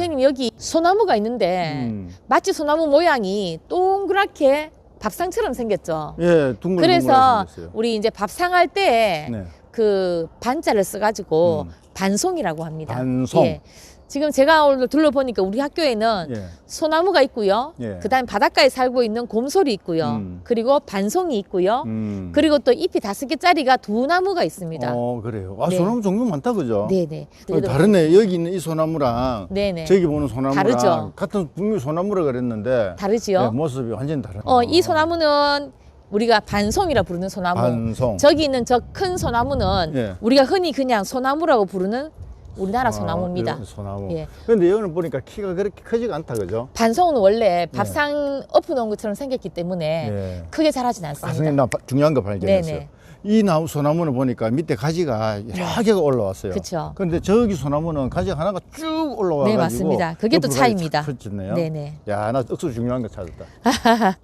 선생님 여기 소나무가 있는데 음. 마치 소나무 모양이 동그랗게 밥상처럼 생겼죠. 예, 둥글둥글 그래서 생겼어요. 우리 이제 밥상할 때 네. 그 반자를 써가지고 음. 반송이라고 합니다. 반송. 예. 지금 제가 오늘 둘러보니까 우리 학교에는 예. 소나무가 있고요. 예. 그다음에 바닷가에 살고 있는 곰솔이 있고요. 음. 그리고 반송이 있고요. 음. 그리고 또 잎이 다섯 개짜리가 두 나무가 있습니다. 어, 그래요. 아, 네. 소나무 종류 많다 그죠? 네네. 어, 다르네. 여기 있는 이 소나무랑 네네. 저기 보는 소나무랑 다르죠. 같은 분명 소나무라 그랬는데 다르지요. 네, 모습이 완전히 다르네. 어, 이 소나무는 우리가 반송이라 부르는 소나무. 반송. 저기 있는 저 큰 소나무는 예. 우리가 흔히 그냥 소나무라고 부르는 우리나라 아, 소나무입니다. 소나무. 예. 근데 여기는 보니까 키가 그렇게 크지가 않다 그죠? 반송은 원래 밥상 엎어놓은 것처럼 생겼기 때문에 예. 크게 자라진 아, 않습니다. 선생님 나 바- 중요한 거 발견했어요. 네네. 이 나무 소나무는 보니까 밑에 가지가 여러 개가 올라왔어요. 그쵸. 근데 저기 소나무는 가지 하나가 쭉 올라와 가지고 네, 맞습니다. 그게 또 차이입니다. 펼쳤네요. 네네. 야, 나 억수 중요한 거 찾았다.